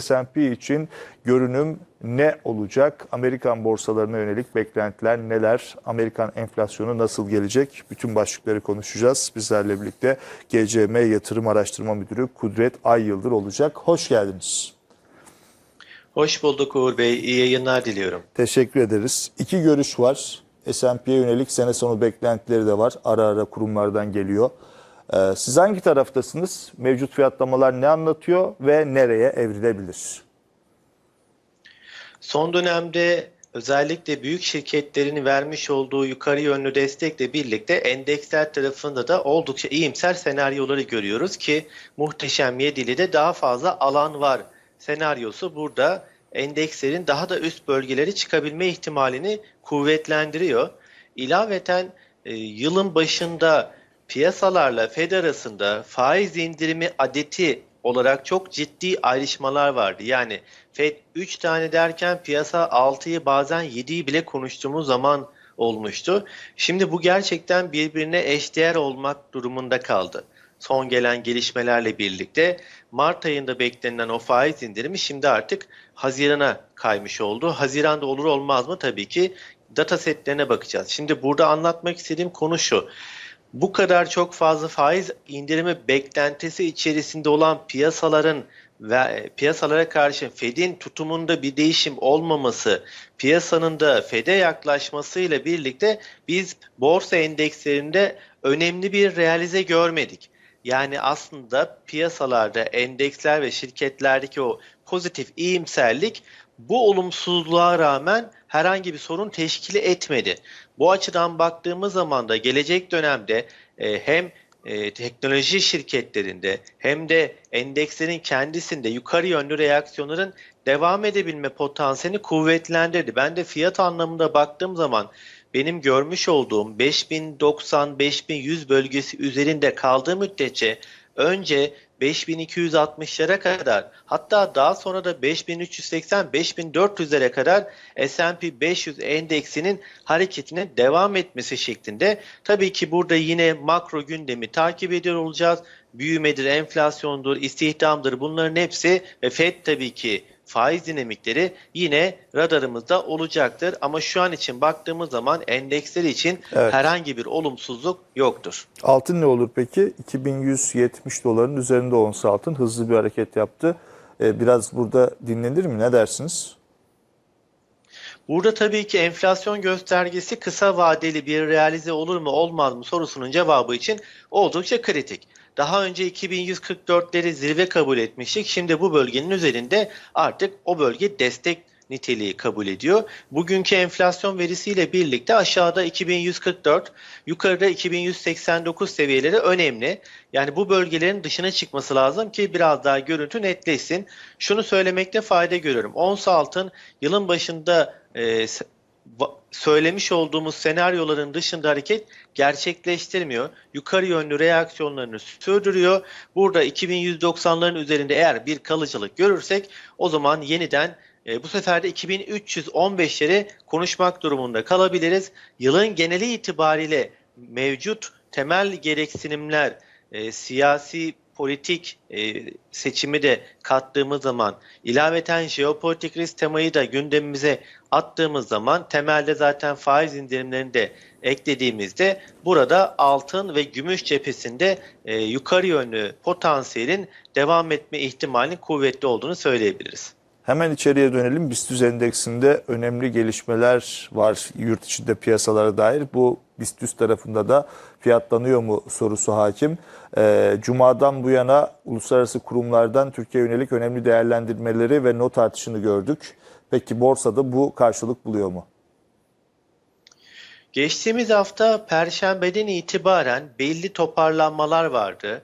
S&P için görünüm ne olacak? Amerikan borsalarına yönelik beklentiler neler? Amerikan enflasyonu nasıl gelecek? Bütün başlıkları konuşacağız. Bizlerle birlikte GCM Yatırım Araştırma Müdürü Kudret Ay Yıldır olacak. Hoş geldiniz. Hoş bulduk Uğur Bey. İyi yayınlar diliyorum. Teşekkür ederiz. İki görüş var. S&P'ye yönelik sene sonu beklentileri de var. Ara ara kurumlardan geliyor. Ee, siz hangi taraftasınız? Mevcut fiyatlamalar ne anlatıyor ve nereye evrilebilir? Son dönemde özellikle büyük şirketlerin vermiş olduğu yukarı yönlü destekle birlikte endeksler tarafında da oldukça iyimser senaryoları görüyoruz ki muhteşem yedili daha fazla alan var senaryosu burada endekslerin daha da üst bölgeleri çıkabilme ihtimalini kuvvetlendiriyor. İlaveten e, yılın başında piyasalarla Fed arasında faiz indirimi adeti olarak çok ciddi ayrışmalar vardı. Yani Fed 3 tane derken piyasa 6'yı bazen 7'yi bile konuştuğumuz zaman olmuştu. Şimdi bu gerçekten birbirine eşdeğer olmak durumunda kaldı. Son gelen gelişmelerle birlikte Mart ayında beklenen o faiz indirimi şimdi artık Haziran'a kaymış oldu. Haziran'da olur olmaz mı? Tabii ki data setlerine bakacağız. Şimdi burada anlatmak istediğim konu şu bu kadar çok fazla faiz indirimi beklentisi içerisinde olan piyasaların ve piyasalara karşı Fed'in tutumunda bir değişim olmaması, piyasanın da Fed'e yaklaşmasıyla birlikte biz borsa endekslerinde önemli bir realize görmedik. Yani aslında piyasalarda endeksler ve şirketlerdeki o pozitif iyimserlik bu olumsuzluğa rağmen herhangi bir sorun teşkil etmedi. Bu açıdan baktığımız zaman da gelecek dönemde e, hem e, teknoloji şirketlerinde hem de endekslerin kendisinde yukarı yönlü reaksiyonların devam edebilme potansiyelini kuvvetlendirdi. Ben de fiyat anlamında baktığım zaman benim görmüş olduğum 5090-5100 bölgesi üzerinde kaldığı müddetçe önce 5260'lara kadar hatta daha sonra da 5380-5400'lere kadar S&P 500 endeksinin hareketine devam etmesi şeklinde. Tabii ki burada yine makro gündemi takip ediyor olacağız. Büyümedir, enflasyondur, istihdamdır bunların hepsi ve FED tabii ki faiz dinamikleri yine radarımızda olacaktır. Ama şu an için baktığımız zaman endeksler için Evet. herhangi bir olumsuzluk yoktur. Altın ne olur peki? 2170 doların üzerinde onsa altın hızlı bir hareket yaptı. Ee, Biraz burada dinlenir mi? Ne dersiniz? Burada tabii ki enflasyon göstergesi kısa vadeli bir realize olur mu olmaz mı sorusunun cevabı için oldukça kritik. Daha önce 2144'leri zirve kabul etmiştik. Şimdi bu bölgenin üzerinde artık o bölge destek niteliği kabul ediyor. Bugünkü enflasyon verisiyle birlikte aşağıda 2144, yukarıda 2189 seviyeleri önemli. Yani bu bölgelerin dışına çıkması lazım ki biraz daha görüntü netleşsin. Şunu söylemekte fayda görüyorum. Ons altın yılın başında e, söylemiş olduğumuz senaryoların dışında hareket gerçekleştirmiyor. Yukarı yönlü reaksiyonlarını sürdürüyor. Burada 2190'ların üzerinde eğer bir kalıcılık görürsek o zaman yeniden e, bu sefer de 2315'leri konuşmak durumunda kalabiliriz. Yılın geneli itibariyle mevcut temel gereksinimler, e, siyasi politik e, seçimi de kattığımız zaman, ilaveten jeopolitik risk temayı da gündemimize attığımız zaman temelde zaten faiz indirimlerini de eklediğimizde burada altın ve gümüş cephesinde e, yukarı yönlü potansiyelin devam etme ihtimalinin kuvvetli olduğunu söyleyebiliriz. Hemen içeriye dönelim. BIST endeksinde önemli gelişmeler var yurt içinde piyasalara dair. Bu BIST tarafında da fiyatlanıyor mu sorusu hakim. Ee, Cuma'dan bu yana uluslararası kurumlardan Türkiye yönelik önemli değerlendirmeleri ve not artışını gördük. Peki borsada bu karşılık buluyor mu? Geçtiğimiz hafta Perşembeden itibaren belli toparlanmalar vardı.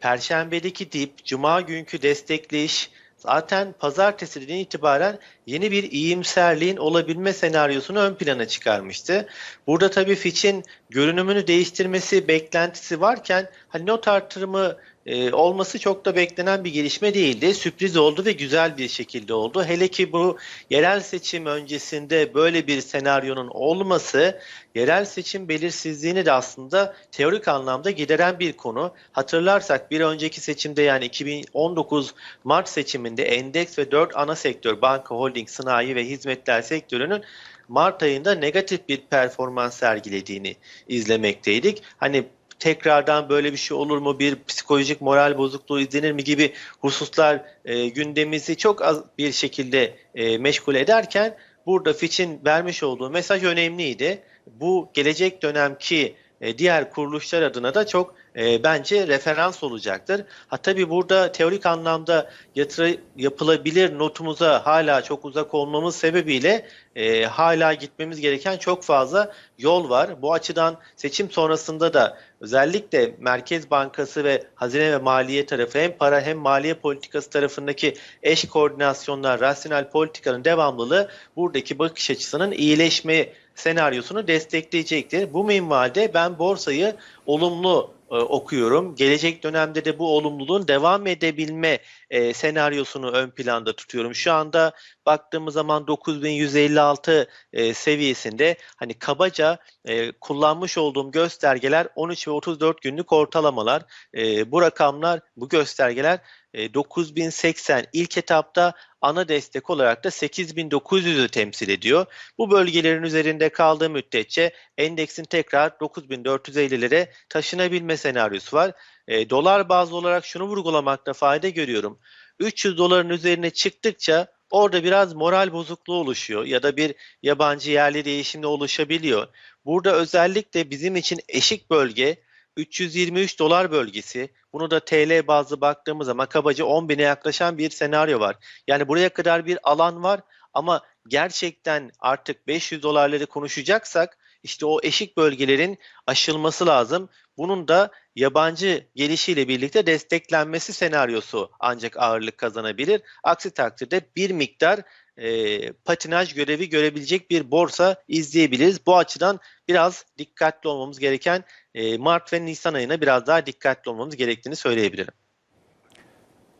Perşembedeki dip, Cuma günkü destekleyiş, zaten pazartesiden itibaren yeni bir iyimserliğin olabilme senaryosunu ön plana çıkarmıştı. Burada tabii Fitch'in görünümünü değiştirmesi beklentisi varken hani not artırımı e, olması çok da beklenen bir gelişme değildi. Sürpriz oldu ve güzel bir şekilde oldu. Hele ki bu yerel seçim öncesinde böyle bir senaryonun olması yerel seçim belirsizliğini de aslında teorik anlamda gideren bir konu. Hatırlarsak bir önceki seçimde yani 2019 Mart seçiminde endeks ve 4 ana sektör banka, holding, sanayi ve hizmetler sektörünün Mart ayında negatif bir performans sergilediğini izlemekteydik. Hani tekrardan böyle bir şey olur mu, bir psikolojik moral bozukluğu izlenir mi gibi hususlar e, gündemimizi çok az bir şekilde e, meşgul ederken burada Fitch'in vermiş olduğu mesaj önemliydi. Bu gelecek dönemki e, diğer kuruluşlar adına da çok e, bence referans olacaktır. Ha tabii burada teorik anlamda yatırı yapılabilir notumuza hala çok uzak olmamız sebebiyle e, hala gitmemiz gereken çok fazla yol var. Bu açıdan seçim sonrasında da özellikle Merkez Bankası ve Hazine ve Maliye tarafı hem para hem maliye politikası tarafındaki eş koordinasyonlar, rasyonel politikanın devamlılığı buradaki bakış açısının iyileşme senaryosunu destekleyecektir. Bu minvalde ben borsayı olumlu e, okuyorum. Gelecek dönemde de bu olumluluğun devam edebilme e, senaryosunu ön planda tutuyorum. Şu anda baktığımız zaman 9156 e, seviyesinde hani kabaca e, kullanmış olduğum göstergeler 13 ve 34 günlük ortalamalar. E, bu rakamlar, bu göstergeler e, 9080 ilk etapta ana destek olarak da 8900'ü temsil ediyor. Bu bölgelerin üzerinde kaldığı müddetçe endeksin tekrar 9450'lere taşınabilme senaryosu var. E, dolar bazlı olarak şunu vurgulamakta fayda görüyorum. 300 doların üzerine çıktıkça orada biraz moral bozukluğu oluşuyor ya da bir yabancı yerli değişimde oluşabiliyor. Burada özellikle bizim için eşik bölge 323 dolar bölgesi. Bunu da TL bazlı baktığımız zaman kabaca 10 bine yaklaşan bir senaryo var. Yani buraya kadar bir alan var ama gerçekten artık 500 dolarları konuşacaksak işte o eşik bölgelerin aşılması lazım. Bunun da yabancı gelişiyle birlikte desteklenmesi senaryosu ancak ağırlık kazanabilir. Aksi takdirde bir miktar e, patinaj görevi görebilecek bir borsa izleyebiliriz. Bu açıdan biraz dikkatli olmamız gereken e, Mart ve Nisan ayına biraz daha dikkatli olmamız gerektiğini söyleyebilirim.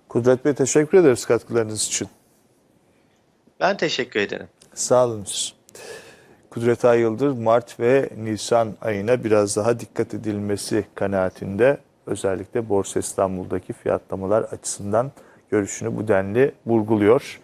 Kudret Bey teşekkür ederiz katkılarınız için. Ben teşekkür ederim. Sağ olunuz. Kudret Ay Yıldır Mart ve Nisan ayına biraz daha dikkat edilmesi kanaatinde özellikle Borsa İstanbul'daki fiyatlamalar açısından görüşünü bu denli vurguluyor.